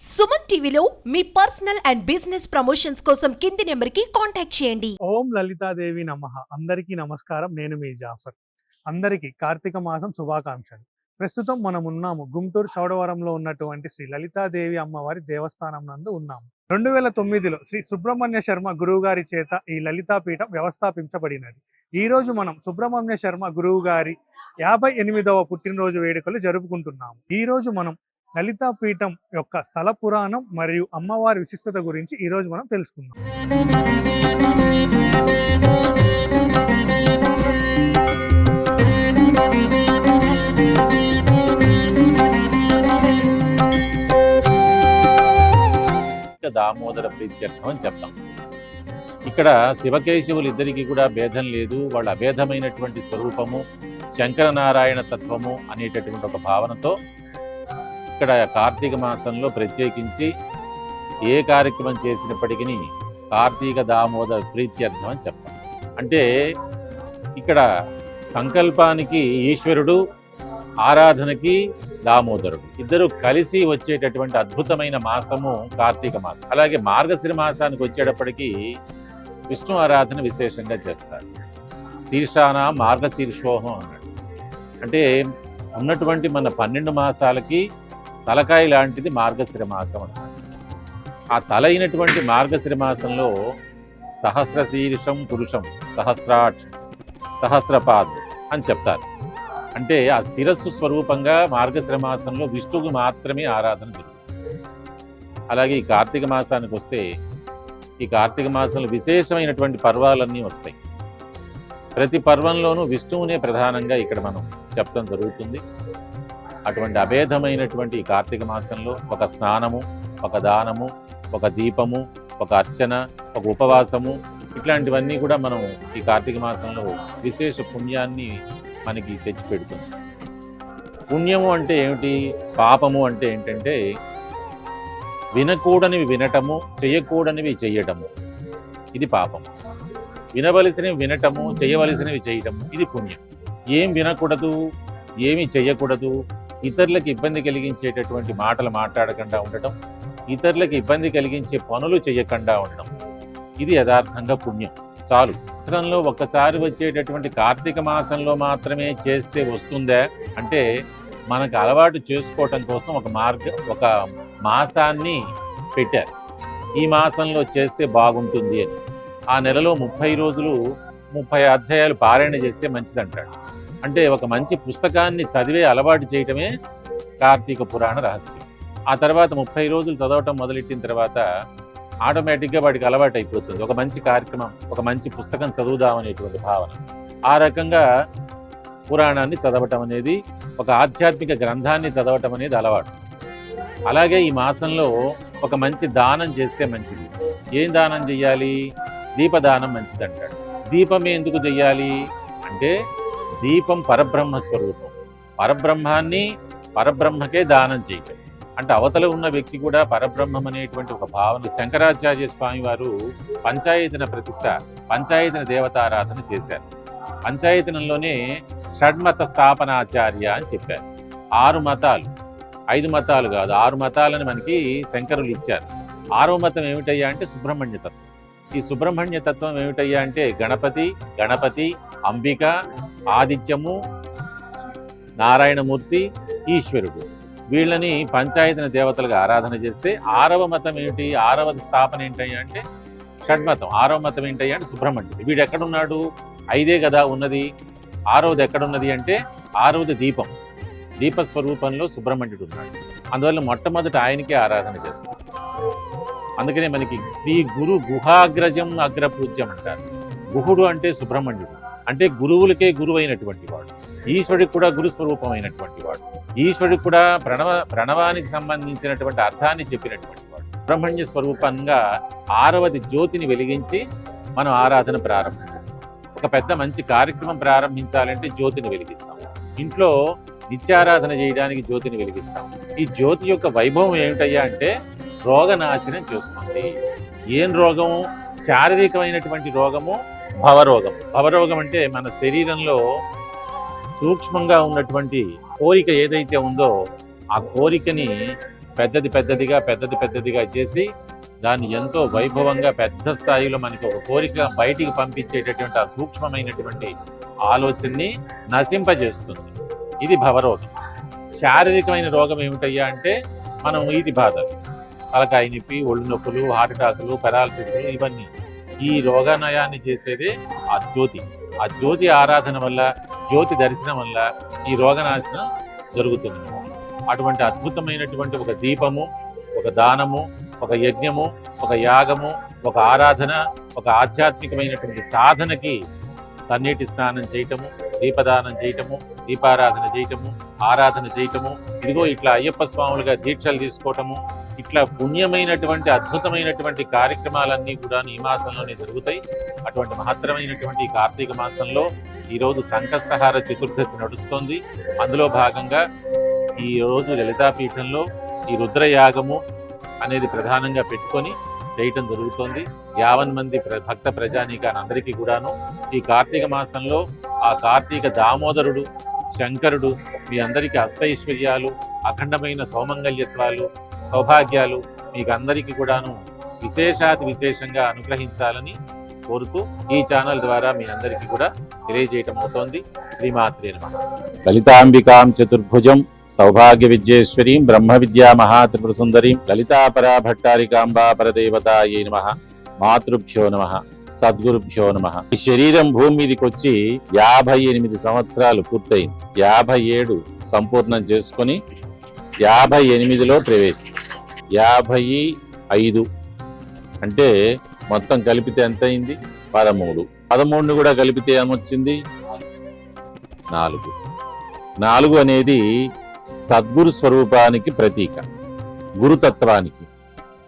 సుమన్ టీవీలో మీ personal and business promotions కోసం కింది నెంబర్కి కాంటాక్ట్ చేయండి. ఓం లలితాదేవి నమ. అందరికీ నమస్కారం. నేను మీ జాఫర్. అందరికీ కార్తీక మాసం శుభాకాంక్షలు. ప్రస్తుతం మనం ఉన్నాము గుంటూరు చౌడవరంలో ఉన్నటువంటి శ్రీ లలితాదేవి అమ్మవారి దేవస్థానం నందు ఉన్నాము. రెండు వేల తొమ్మిదిలో శ్రీ సుబ్రహ్మణ్య శర్మ గురువు గారి చేత ఈ లలితాపీఠం వ్యవస్థాపించబడినది. ఈ రోజు మనం సుబ్రహ్మణ్య శర్మ గురువు గారి యాభై ఎనిమిదవ పుట్టినరోజు వేడుకలు జరుపుకుంటున్నాము. ఈ రోజు మనం లలితాపీఠం యొక్క స్థల పురాణం మరియు అమ్మవారి విశిష్టత గురించి ఈ రోజు మనం తెలుసుకుందాం. దామోదర ప్రీత్యర్థం అని చెప్తాం. ఇక్కడ శివకేశవులు ఇద్దరికీ కూడా భేదం లేదు. వాళ్ళ అభేదమైనటువంటి స్వరూపము శంకరనారాయణ తత్వము అనేటటువంటి ఒక భావనతో ఇక్కడ కార్తీక మాసంలో ప్రత్యేకించి ఏ కార్యక్రమం చేసినప్పటికీ కార్తీక దామోదర ప్రీత్యర్థం అని చెప్పాలి అంటే ఇక్కడ సంకల్పానికి ఈశ్వరుడు ఆరాధనకి దామోదరుడు. ఇద్దరు కలిసి వచ్చేటటువంటి అద్భుతమైన మాసము కార్తీక మాసం. అలాగే మార్గశిర మాసానికి వచ్చేటప్పటికీ విష్ణు ఆరాధన విశేషంగా చేస్తారు. శీర్షాన మార్గశీర్షోహం అన్నాడు. అంటే ఉన్నటువంటి మన పన్నెండు మాసాలకి తలకాయ లాంటిది మార్గశిర మాసం ఆ తల అయినటువంటి మార్గశిర మాసంలో సహస్ర శీర్షం పురుషం సహస్రాట్ సహస్రపాద్ అని చెప్తారు. అంటే ఆ శిరస్సు స్వరూపంగా మార్గశిర మాసంలో విష్ణువుకు మాత్రమే ఆరాధన జరుగుతుంది. అలాగే ఈ కార్తీక మాసానికి వస్తే ఈ కార్తీక మాసంలో విశేషమైనటువంటి పర్వాలన్నీ వస్తాయి. ప్రతి పర్వంలోనూ విష్ణువునే ప్రధానంగా ఇక్కడ మనం చెప్పడం జరుగుతుంది. అటువంటి అభేదమైనటువంటి ఈ కార్తీక మాసంలో ఒక స్నానము ఒక దానము ఒక దీపము ఒక అర్చన ఒక ఉపవాసము ఇట్లాంటివన్నీ కూడా మనం ఈ కార్తీక మాసంలో విశేష పుణ్యాన్ని మనకి తెచ్చిపెడుతుంది పుణ్యము అంటే ఏమిటి? పాపము అంటే ఏంటంటే వినకూడనివి వినటము చేయకూడనివి చేయటము. ఇది పాపం. వినవలసినవి వినటము చేయవలసినవి చేయటము ఇది పుణ్యం. ఏం వినకూడదు ఏమి చేయకూడదు ఇతరులకు ఇబ్బంది కలిగించేటటువంటి మాటలు మాట్లాడకుండా ఉండటం ఇతరులకు ఇబ్బంది కలిగించే పనులు చేయకుండా ఉండడం ఇది యథార్థంగా పుణ్యం. చాలు. సంవత్సరంలో ఒక్కసారి వచ్చేటటువంటి కార్తీక మాసంలో మాత్రమే చేస్తే వస్తుందా? అంటే మనకు అలవాటు చేసుకోవటం కోసం ఒక మార్గ ఒక మాసాన్ని పెట్టారు. ఈ మాసంలో చేస్తే బాగుంటుంది అని. ఆ నెలలో ముప్పై రోజులు ముప్పై అధ్యాయాలు పారాయణ చేస్తే మంచిదంటాడు. అంటే ఒక మంచి పుస్తకాన్ని చదివే అలవాటు చేయటమే కార్తీక పురాణ రహస్యం. ఆ తర్వాత ముప్పై రోజులు చదవటం మొదలెట్టిన తర్వాత ఆటోమేటిక్గా వాడికి అలవాటు అయిపోతుంది. ఒక మంచి కార్యక్రమం ఒక మంచి పుస్తకం చదువుదామనేటువంటి భావన. ఆ రకంగా పురాణాన్ని చదవటం అనేది ఒక ఆధ్యాత్మిక గ్రంథాన్ని చదవటం అనేది అలవాటు. అలాగే ఈ మాసంలో ఒక మంచి దానం చేస్తే మంచిది. ఏం దానం చెయ్యాలి దీపదానం మంచిది అంటాడు దీపం ఎందుకు చెయ్యాలి అంటే దీపం పరబ్రహ్మ స్వరూపం. పరబ్రహ్మాన్ని పరబ్రహ్మకే దానం చేయటం. అంటే అవతల ఉన్న వ్యక్తి కూడా పరబ్రహ్మం అనేటువంటి ఒక భావన శంకరాచార్య స్వామి వారు పంచాయతన ప్రతిష్ట పంచాయతన దేవతారాధన చేశారు. పంచాయతనంలోనే షడ్మత స్థాపనాచార్య అని చెప్పారు. ఆరు మతాలు. ఐదు మతాలు కాదు ఆరు మతాలను మనకి శంకరులు ఇచ్చారు. ఆరో మతం ఏమిటయ్యా అంటే సుబ్రహ్మణ్య తత్వం. ఈ సుబ్రహ్మణ్య తత్వం ఏమిటయ్యా అంటే గణపతి గణపతి అంబిక ఆదిత్యము నారాయణమూర్తి ఈశ్వరుడు. వీళ్ళని పంచాయతన దేవతలుగా ఆరాధన చేస్తే ఆరవ మతం ఏంటి ఆరవ స్థాపన ఏంటయ్యా అంటే షడ్మతం. ఆరవ మతం ఏంటయ్యా అంటే సుబ్రహ్మణ్యుడు. వీడు ఎక్కడున్నాడు? ఐదే కదా ఉన్నది. ఆరవది ఎక్కడున్నది అంటే ఆరవది దీపం. దీప స్వరూపంలో సుబ్రహ్మణ్యుడు ఉన్నాడు. అందువల్ల మొట్టమొదట ఆయనకే ఆరాధన చేస్తాం అందుకనే మనకి శ్రీ గురు గుహాగ్రజం అగ్రపూజ్యం అంటారు. గుహుడు అంటే సుబ్రహ్మణ్యుడు. అంటే గురువులకే గురువు అయినటువంటి వాడు. ఈశ్వరుడికి కూడా గురుస్వరూపమైనటువంటి వాడు. ఈశ్వరుడికి కూడా ప్రణవ ప్రణవానికి సంబంధించినటువంటి అర్థాన్ని చెప్పినటువంటి వాడు. బ్రహ్మణ్య స్వరూపంగా ఆరవది జ్యోతిని వెలిగించి మనం ఆరాధన ప్రారంభం చేస్తాం. ఒక పెద్ద మంచి కార్యక్రమం ప్రారంభించాలంటే జ్యోతిని వెలిగిస్తాం. ఇంట్లో నిత్యారాధన చేయడానికి జ్యోతిని వెలిగిస్తాం. ఈ జ్యోతి యొక్క వైభవం ఏమిటయ్యా అంటే రోగనాశనం చేస్తుంది. ఏం రోగము? శారీరకమైనటువంటి రోగము భవరోగం. భవరోగం అంటే మన శరీరంలో సూక్ష్మంగా ఉన్నటువంటి కోరిక ఏదైతే ఉందో ఆ కోరికని పెద్దది పెద్దదిగా పెద్దది పెద్దదిగా చేసి దాన్ని ఎంతో వైభవంగా పెద్ద స్థాయిలో మనకి ఒక కోరిక బయటికి పంపించేటటువంటి ఆ సూక్ష్మమైనటువంటి ఆలోచనని నశింపజేస్తుంది. ఇది భవరోగం. శారీరకమైన రోగం ఏమిటయ్యా అంటే మనం ఇది బాధ. తలకాయ నొప్పి ఒళ్ళు నొప్పులు హార్ట్ అటాకులు పెరాలసిస్ ఇవన్నీ. ఈ రోగనయాన్ని చేసేదే ఆ జ్యోతి. ఆ జ్యోతి ఆరాధన వల్ల జ్యోతి దర్శనం వల్ల ఈ రోగనాశనం జరుగుతుంది. అటువంటి అద్భుతమైనటువంటి ఒక దీపము ఒక దానము ఒక యజ్ఞము ఒక యాగము ఒక ఆరాధన ఒక ఆధ్యాత్మికమైనటువంటి సాధనకి కన్నీటి స్నానం చేయటము దీపదానం చేయటము దీపారాధన చేయటము ఆరాధన చేయటము ఇదిగో ఇట్లా అయ్యప్ప స్వాములుగా దీక్షలు తీసుకోవటము ఇట్లా పుణ్యమైనటువంటి అద్భుతమైనటువంటి కార్యక్రమాలన్నీ కూడా ఈ మాసంలోనే జరుగుతాయి. అటువంటి మహత్తరమైనటువంటి కార్తీక మాసంలో ఈరోజు సంకష్టహార చతుర్దశి నడుస్తోంది. అందులో భాగంగా ఈ రోజు లలితాపీఠంలో ఈ రుద్రయాగము అనేది ప్రధానంగా పెట్టుకొని చేయటం జరుగుతోంది. యావన్ మంది ప్ర- భక్త ప్రజానీకానందరికీ కూడాను ఈ కార్తీక మాసంలో ఆ కార్తీక దామోదరుడు శంకరుడు మీ అందరికీ అష్టైశ్వర్యాలు అఖండమైన సౌమంగల్యత్వాలు సౌభాగ్యాలు మీకు అందరికీ కూడాను విశేషాతి విశేషంగా అనుగ్రహించాలని కోరుతూ ఈ ఛానల్ ద్వారా మీ అందరికీ కూడా తెలియజేయటం అవుతోంది. శ్రీమాత్రే లలితాంబికాం చతుర్భుజం సౌభాగ్య విద్యేశ్వరీం బ్రహ్మ విద్యా మహాత్రిపుర సుందరీం లలితాపరా భట్టారికాంబా పరదేవతాయే నమ. మాతృభ్యో నమ. సద్గురుభ్యో నమ. ఈ శరీరం భూమి మీదకి వచ్చి యాభై ఎనిమిది సంవత్సరాలు పూర్తయింది. యాభై ఏడు సంపూర్ణం చేసుకొని యాభై ఎనిమిదిలో ప్రవేశం. యాభై ఐదు. అంటే మొత్తం కలిపితే ఎంత అయింది పదమూడు. పదమూడుని కూడా కలిపితే ఏమొచ్చింది? నాలుగు. నాలుగు అనేది సద్గురు స్వరూపానికి ప్రతీక. గురుతత్వానికి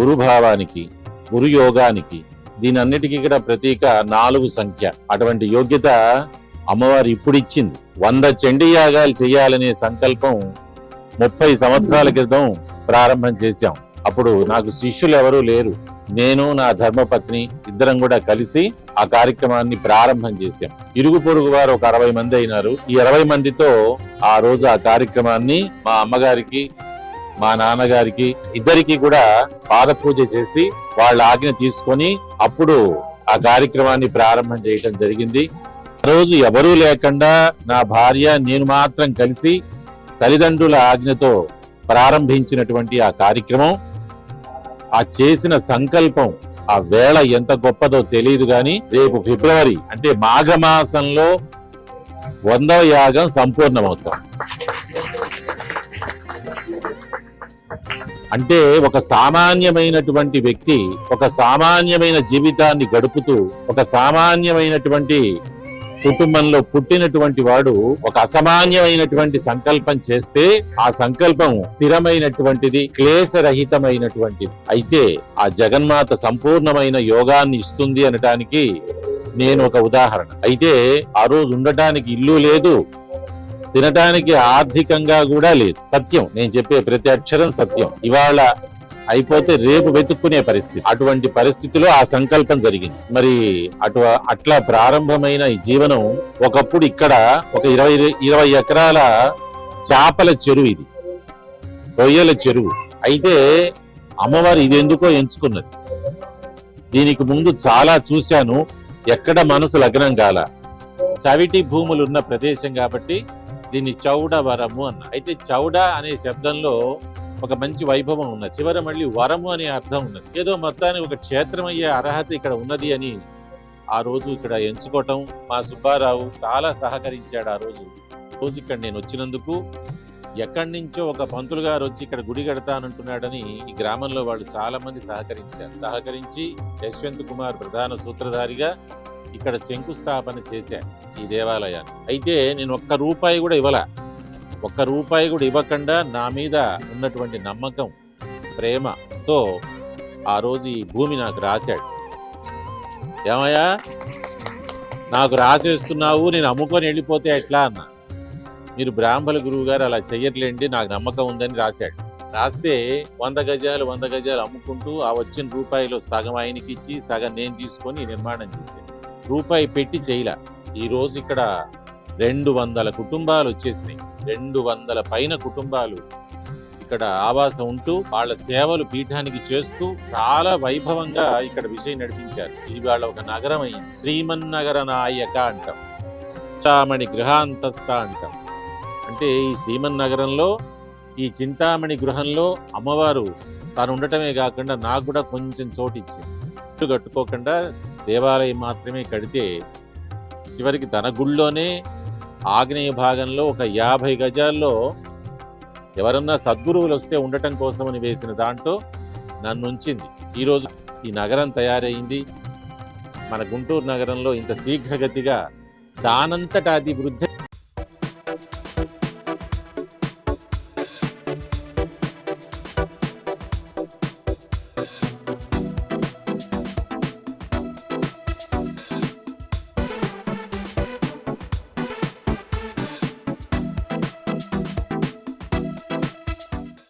గురుభావానికి గురు యోగానికి దీని ఇక్కడ కూడా ప్రతీక నాలుగు సంఖ్య. అటువంటి యోగ్యత అమ్మవారు ఇప్పుడు ఇచ్చింది వంద చండీ యాగాలు చేయాలనే సంకల్పం ముప్పై సంవత్సరాల క్రితం ప్రారంభం చేశాం. అప్పుడు నాకు శిష్యులు ఎవరూ లేరు. నేను నా ధర్మపత్ని ఇద్దరం కూడా కలిసి ఆ కార్యక్రమాన్ని ప్రారంభం చేశాం. ఇరుగు పొరుగు వారు ఒక అరవై మంది అయినారు. ఈ అరవై మందితో ఆ రోజు ఆ కార్యక్రమాన్ని మా అమ్మగారికి మా నాన్నగారికి ఇద్దరికి కూడా పాద పూజ చేసి వాళ్ళ ఆజ్ఞ తీసుకొని అప్పుడు ఆ కార్యక్రమాన్ని ప్రారంభం చేయటం జరిగింది. ఆ రోజు ఎవరూ లేకుండా నా భార్య నేను మాత్రం కలిసి తల్లిదండ్రుల ఆజ్ఞతో ప్రారంభించినటువంటి ఆ కార్యక్రమం ఆ చేసిన సంకల్పం ఆ వేళ ఎంత గొప్పదో తెలియదు గాని రేపు ఫిబ్రవరి అంటే మాఘమాసంలో వందవ యాగం సంపూర్ణమవుతాం. అంటే ఒక సామాన్యమైనటువంటి వ్యక్తి ఒక సామాన్యమైన జీవితాన్ని గడుపుతూ ఒక సామాన్యమైనటువంటి కుటుంబంలో పుట్టినటువంటి వాడు ఒక అసామాన్యమైనటువంటి సంకల్పం చేస్తే ఆ సంకల్పం స్థిరమైనటువంటిది క్లేశరహితమైనటువంటిది. అయితే ఆ జగన్మాత సంపూర్ణమైన యోగాన్ని ఇస్తుంది అనటానికి నేను ఒక ఉదాహరణ. అయితే ఆ రోజు ఉండటానికి ఇల్లు లేదు తినటానికి ఆర్థికంగా కూడా లేదు. సత్యం నేను చెప్పే ప్రతి అక్షరం సత్యం. ఇవాళ అయిపోతే రేపు వెతుక్కునే పరిస్థితి. అటువంటి పరిస్థితిలో ఆ సంకల్పం జరిగింది. మరి అటు అట్లా ప్రారంభమైన ఈ జీవనం ఒకప్పుడు ఇక్కడ ఒక ఇరవై ఇరవై ఎకరాల చేపల చెరువు ఇది. రొయ్యల చెరువు. అయితే అమ్మవారు ఇది ఎందుకో ఎంచుకున్నది. దీనికి ముందు చాలా చూశాను. ఎక్కడ మనసు లగ్నం కాల. చవిటి భూములు ఉన్న ప్రదేశం కాబట్టి దీన్ని చౌడ వరము అన్న. అయితే చౌడ అనే శబ్దంలో ఒక మంచి వైభవం ఉన్నది. చివర మళ్ళీ వరము అనే అర్థం ఉన్నది. ఏదో మొత్తానికి ఒక క్షేత్రం అయ్యే అర్హత ఇక్కడ ఉన్నది అని ఆ రోజు ఇక్కడ ఎంచుకోవటం మా సుబ్బారావు చాలా సహకరించాడు ఆ రోజు. రోజు ఇక్కడ నేను వచ్చినందుకు ఎక్కడి నుంచో ఒక పంతులు గారు వచ్చి ఇక్కడ గుడి కడతానంటున్నాడని ఈ గ్రామంలో వాళ్ళు చాలా మంది సహకరించారు. సహకరించి యశ్వంత్ కుమార్ ప్రధాన సూత్రధారిగా ఇక్కడ శంకుస్థాపన చేశాను ఈ దేవాలయాన్ని. అయితే నేను ఒక్క రూపాయి కూడా ఇవ్వలే. ఒక్క రూపాయి కూడా ఇవ్వకుండా నా మీద ఉన్నటువంటి నమ్మకం ప్రేమతో ఆ రోజు ఈ భూమి నాకు రాశాడు. ఏమయ్యా? నాకు రాసేస్తున్నావు నేను అమ్ముకొని వెళ్ళిపోతే ఎట్లా అన్న? మీరు బ్రాహ్మణ గురువు గారు అలా చెయ్యట్లేండి నాకు నమ్మకం ఉందని రాశాడు. రాస్తే వంద గజాలు వంద గజాలు అమ్ముకుంటూ ఆ వచ్చిన రూపాయిలో సగం ఆయనకి ఇచ్చి సగం నేను తీసుకొని నిర్మాణం చేశాను. రూపాయి పెట్టి చేయలే. ఈ రోజు ఇక్కడ రెండు వందల కుటుంబాలు వచ్చేసినాయి రెండు వందల పైన కుటుంబాలు. ఇక్కడ ఆవాసం ఉంటూ వాళ్ళ సేవలు పీఠానికి చేస్తూ చాలా వైభవంగా ఇక్కడ విషయం నడిపించారు. ఇది వాళ్ళ ఒక నగరం అయింది శ్రీమన్నగర నాయక అంటాం. చింతామణి గృహాంతస్థ అంటాం. అంటే ఈ శ్రీమన్నగరంలో ఈ చింతామణి గృహంలో అమ్మవారు తాను ఉండటమే కాకుండా నాకు కూడా కొంచెం చోటు ఇచ్చింది చుట్టు కట్టుకోకుండా దేవాలయం మాత్రమే కడితే చివరికి తన గుళ్ళోనే ఆగ్నేయ భాగంలో ఒక యాభై గజాల్లో ఎవరన్నా సద్గురువులు వస్తే ఉండటం కోసమని వేసిన దాంట్లో నన్ను ఉంచింది ఈరోజు ఈ నగరం తయారైంది. మన గుంటూరు నగరంలో ఇంత శీఘ్రగతిగా దానంతట అది వృద్ధి